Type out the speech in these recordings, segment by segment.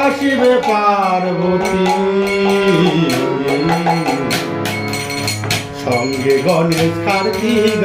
আসিবে পার্বতী। সঙ্গে গণেশ কার্তিক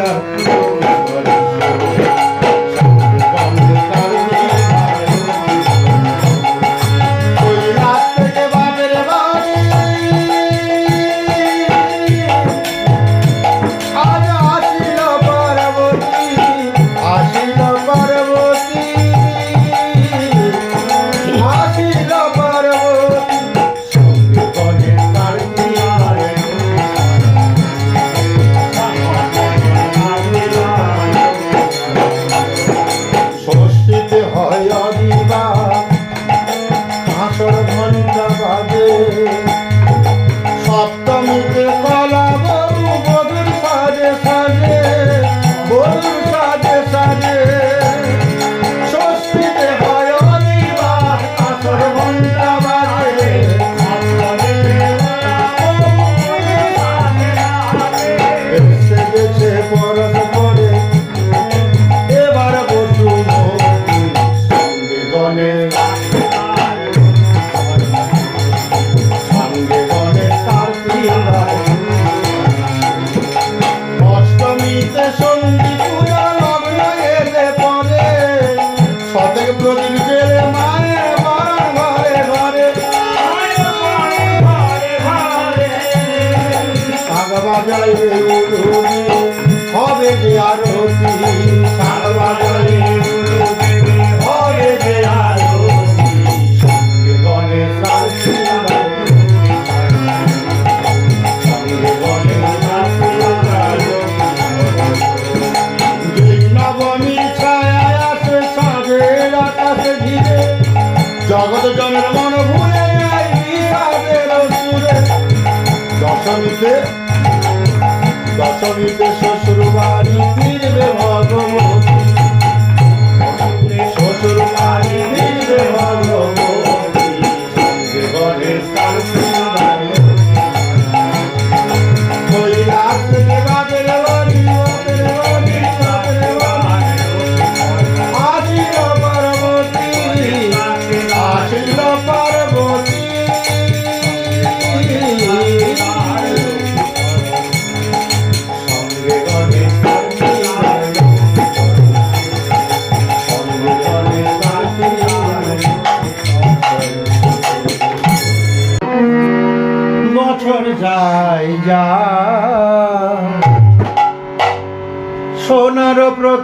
গেছে পরশ বাজায় উলুবে হবে যে আরতি শাল বাজায় উলুবে হবে যে আরতি সঙ্গে গণেশ আরতি সঙ্গে গণেশ নবমী ছায় আসে সাগের আকাশে ঘিরে জগৎ জনের মন ভুলে যায় দশমীতে রইল শ্বশুর বাড়ি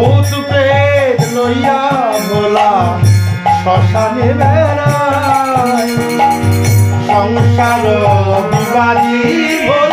ভূত প্রেত লইয়া ভোলা শ্মশানে বেড়ায়। সংসার বিবাদী ভোলা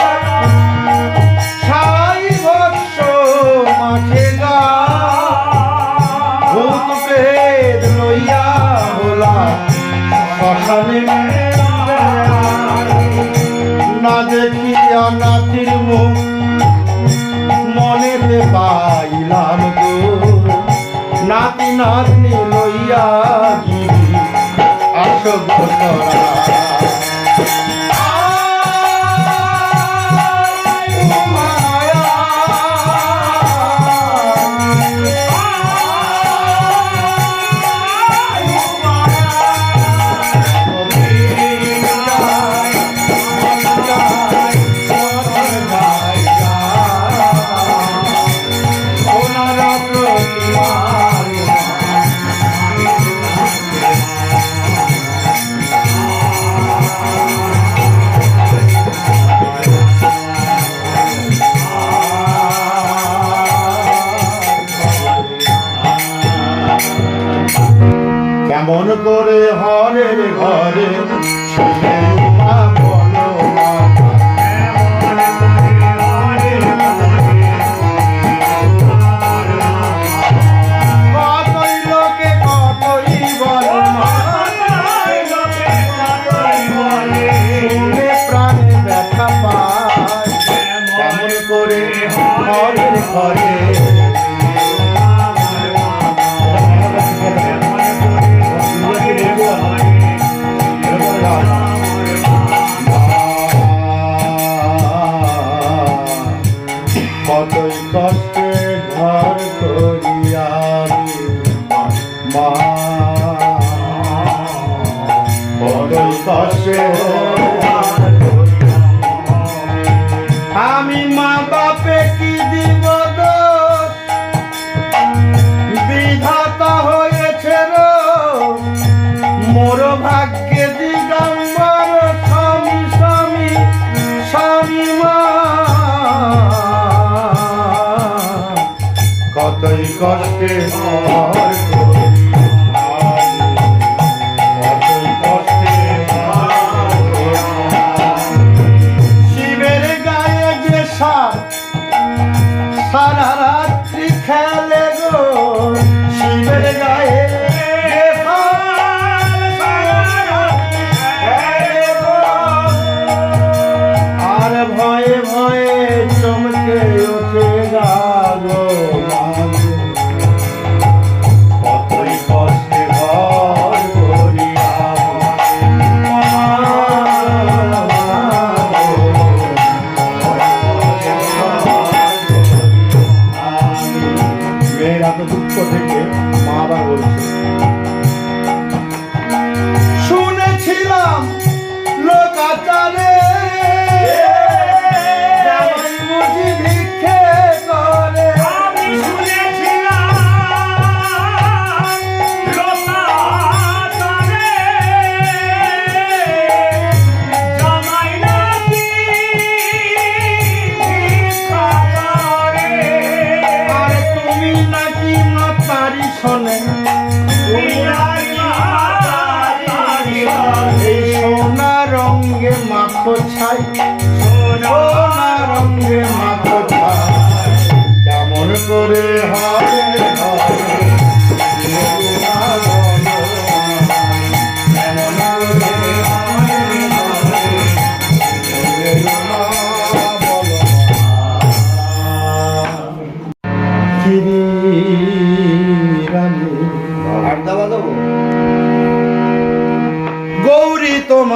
করে হরের ঘরে। কষ্টে হয় good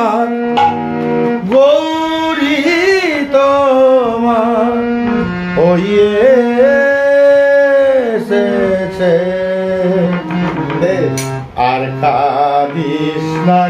তোমার গৌরী তোমার হয়ে আর কাদিস না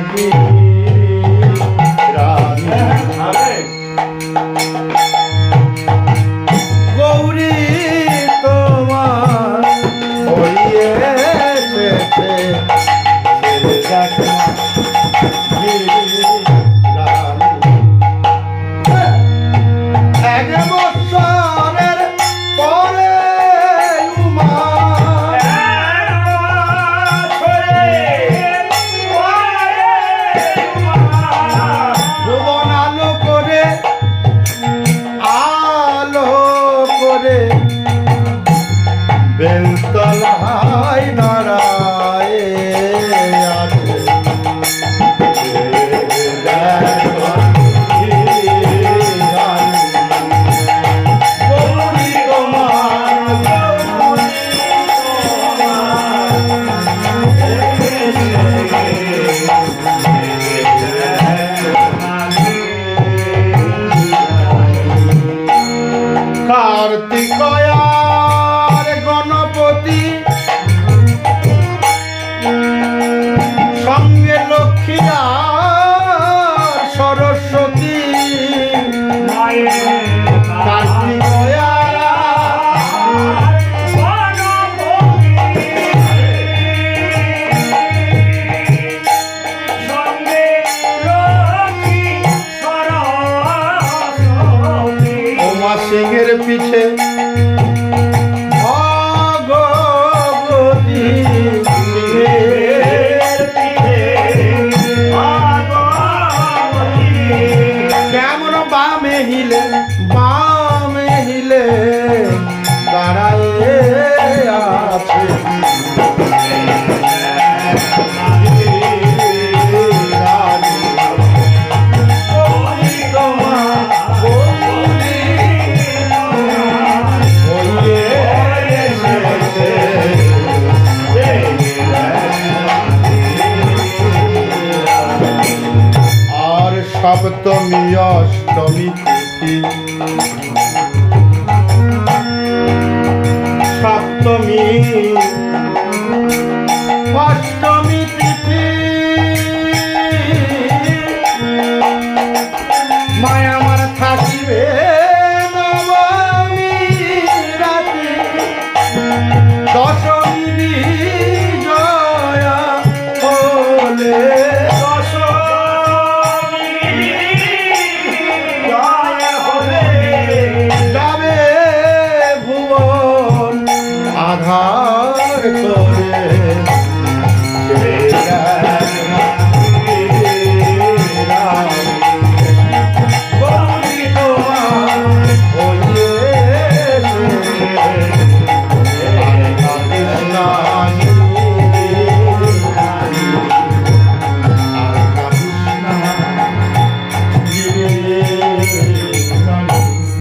Tala সপ্তমী অষ্টমী তিথি। সপ্তমী অষ্টমী তিথি। মায়া